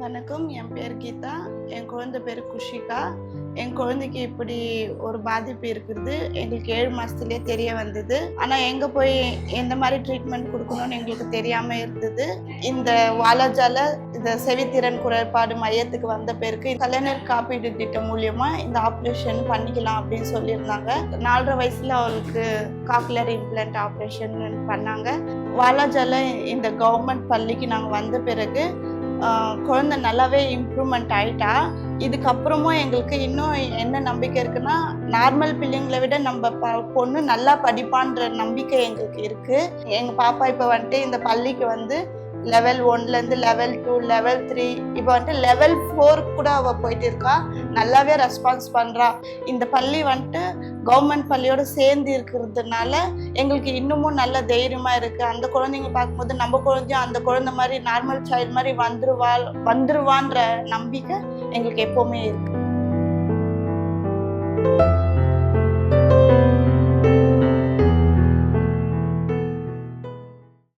வணக்கம். என் பேர் கீதா. என் குழந்தை பேர் குஷிகா. என் குழந்தைக்கு இப்படி ஒரு பாதிப்பு இருக்குது. எங்களுக்கு ஏழு மாதத்துலேயே தெரிய வந்தது. ஆனால் எங்கே போய் எந்த மாதிரி ட்ரீட்மெண்ட் கொடுக்கணும்னு எங்களுக்கு தெரியாமல் இருந்தது. இந்த வாலாஜால இந்த செவித்திறன் குறைபாடு மையத்துக்கு வந்த பேருக்கு கலைஞர் காப்பீடு திட்டம் மூலயமா இந்த ஆப்ரேஷன் பண்ணிக்கலாம் அப்படின்னு சொல்லியிருந்தாங்க. நாலரை வயசில் அவளுக்கு காக்லர் இம்ப்ளண்ட் ஆப்ரேஷன் பண்ணாங்க. வாலாஜால இந்த கவர்மெண்ட் பள்ளிக்கு நாங்கள் வந்த பிறகு குழந்தை நல்லாவே இம்ப்ரூவ்மெண்ட் ஆயிட்டா இதுக்கப்புறமும் எங்களுக்கு இன்னும் என்ன நம்பிக்கை இருக்குன்னா நார்மல் பிள்ளைங்களை விட நம்ம ப பொண்ணு நல்லா படிப்பான்ற நம்பிக்கை எங்களுக்கு இருக்கு. எங்க பாப்பா இப்போ வந்துட்டு இந்த பள்ளிக்கு வந்து லெவல் ஒன்லேருந்து லெவல் டூ லெவல் த்ரீ இப்போ வந்துட்டு லெவல் ஃபோர் கூட அவள் போயிட்டு இருக்கா. நல்லாவே ரெஸ்பான்ஸ் பண்ணுறா இந்த பள்ளி வந்துட்டு கவர்மெண்ட் பள்ளியோடு சேர்ந்து இருக்கிறதுனால எங்களுக்கு இன்னமும் நல்ல தைரியமாக இருக்குது அந்த குழந்தைங்க பார்க்கும்போது நம்ம குழந்தையும் அந்த குழந்தை மாதிரி நார்மல் சைல்டு மாதிரி வந்துருவா வந்துருவான்ற நம்பிக்கை எங்களுக்கு எப்போவுமே இருக்குது